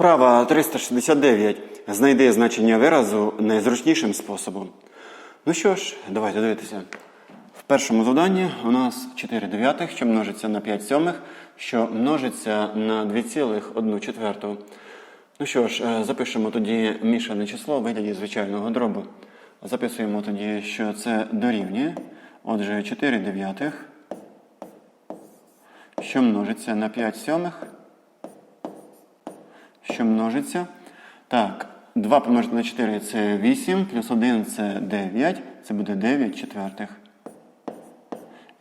Вправа 369. Знайди значення виразу найзручнішим способом. Ну що ж, давайте дивитися. В першому завданні у нас 4 дев'ятих, що множиться на 5 сьомих, що множиться на 2,1 четверту. Ну що ж, е, запишемо тоді мішане число в вигляді звичайного дробу. Записуємо тоді, що це дорівнює. Отже, 4 дев'ятих, що множиться на 5 сьомих що множиться. Так, 2 помножити на 4 це 8, плюс 1 це 9. Це буде 9 четвертих.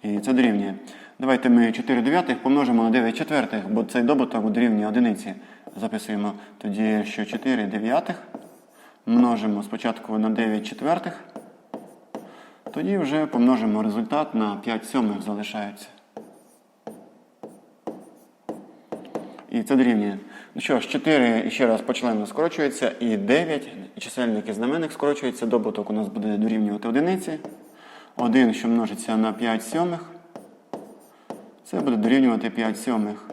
І це дорівнює. Давайте ми 4 дев'ятих помножимо на 9 четвертих, бо цей добуток дорівнює одиниці. Записуємо тоді, що 4 дев'ятих множимо спочатку на 9 четвертих. Тоді вже помножимо результат на 5 сьомих залишається. І це дорівнює. Ну що ж, 4 і ще раз по члену скорочується, і 9, і чисельник і знаменник скорочується, добуток у нас буде дорівнювати одиниці. 1, що множиться на 5 сьомих, це буде дорівнювати 5 сьомих.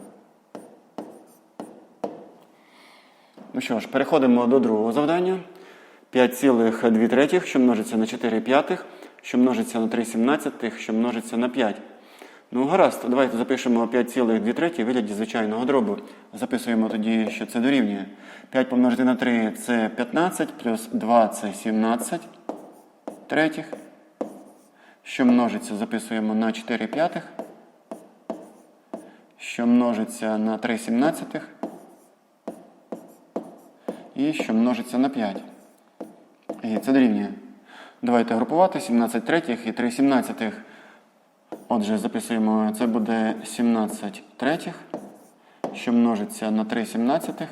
Ну що ж, переходимо до другого завдання. 5,2 третіх, що множиться на 4 п'ятих, що множиться на 3 сімнадцятих, що множиться на 5. Ну, гаразд, давайте запишемо 5,2 треті вигляді звичайного дробу. Записуємо тоді, що це дорівнює. 5 помножити на 3 це 15, плюс 2 це 17 третіх. Що множиться, записуємо на 4 п'ятих. Що множиться на 3 сімнадцятих. І що множиться на 5. І це дорівнює. Давайте групувати 17 третіх і 3 сімнадцятих. Отже, записуємо, це буде 17 третіх, що множиться на 3 сімнадцятих.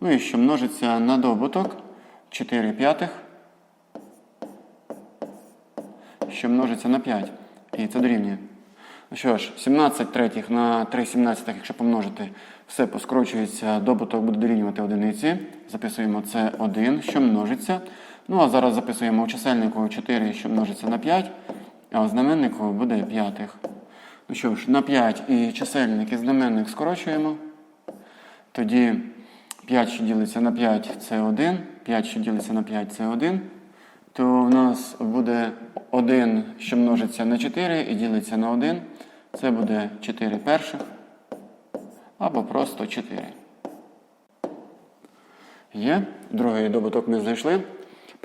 Ну і що множиться на добуток 4 п'ятих, що множиться на 5. І це дорівнює. Ну що ж, 17 третіх на 3 сімнадцятих, якщо помножити, все поскорочується, добуток буде дорівнювати одиниці. Записуємо це 1, що множиться. Ну, а зараз записуємо у чисельнику 4, що множиться на 5, а у знаменнику буде п'ятих. Ну що ж, на 5 і чисельник і знаменник скорочуємо. Тоді 5, що ділиться на 5, це 1, 5, що ділиться на 5, це 1. То у нас буде 1, що множиться на 4 і ділиться на 1. Це буде 4 перших. Або просто 4. Є. Другий добуток ми знайшли.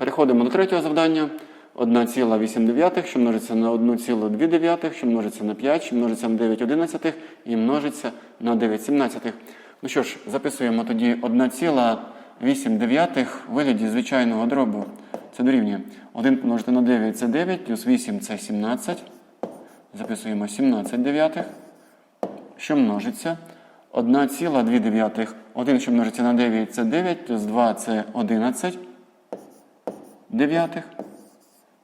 Переходимо до третього завдання. 1,8, що множиться на 1,2, що множиться на 5, що множиться на 9 одинадцятих і множиться на 9 сімнадцятих. Ну що ж, записуємо тоді 1,8 в вигляді звичайного дробу. Це дорівнює. 1 помножити на 9 це 9, плюс 8 це 17. Записуємо 17 дев'ятих. Що множиться? 1,2. 1, що множиться на 9, це 9, плюс 2 це 11 дев'ятих,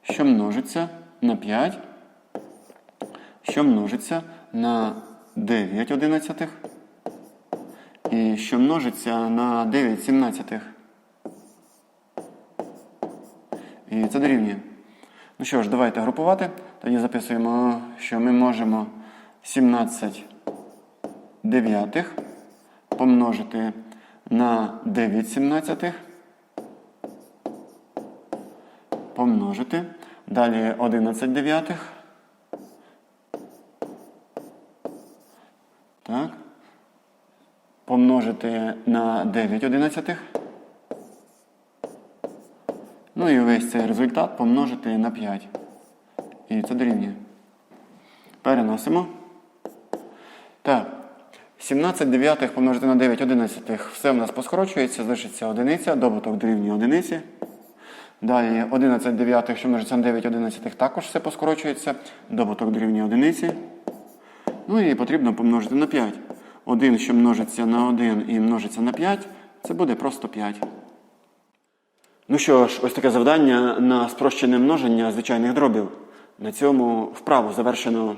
що множиться на 5, що множиться на 9 одинадцятих, і що множиться на 9 сімнадцятих. І це дорівнює. Ну що ж, давайте групувати. Тоді записуємо, що ми можемо 17 дев'ятих помножити на 9 сімнадцятих. Помножити. Далі 11 дев'ятих. Так. Помножити на 9 одинадцятих. Ну і весь цей результат помножити на 5. І це дорівнює. Переносимо. Так. 17 дев'ятих помножити на 9 одинадцятих. Все в нас поскорочується, залишиться одиниця, добуток дорівнює одиниці. Далі 11 дев'ятих, що множиться на 9 одинадцятих, також все поскорочується. Добуток дорівнює одиниці. Ну і потрібно помножити на 5. 1, що множиться на 1 і множиться на 5, це буде просто 5. Ну що ж, ось таке завдання на спрощене множення звичайних дробів. На цьому вправу завершено.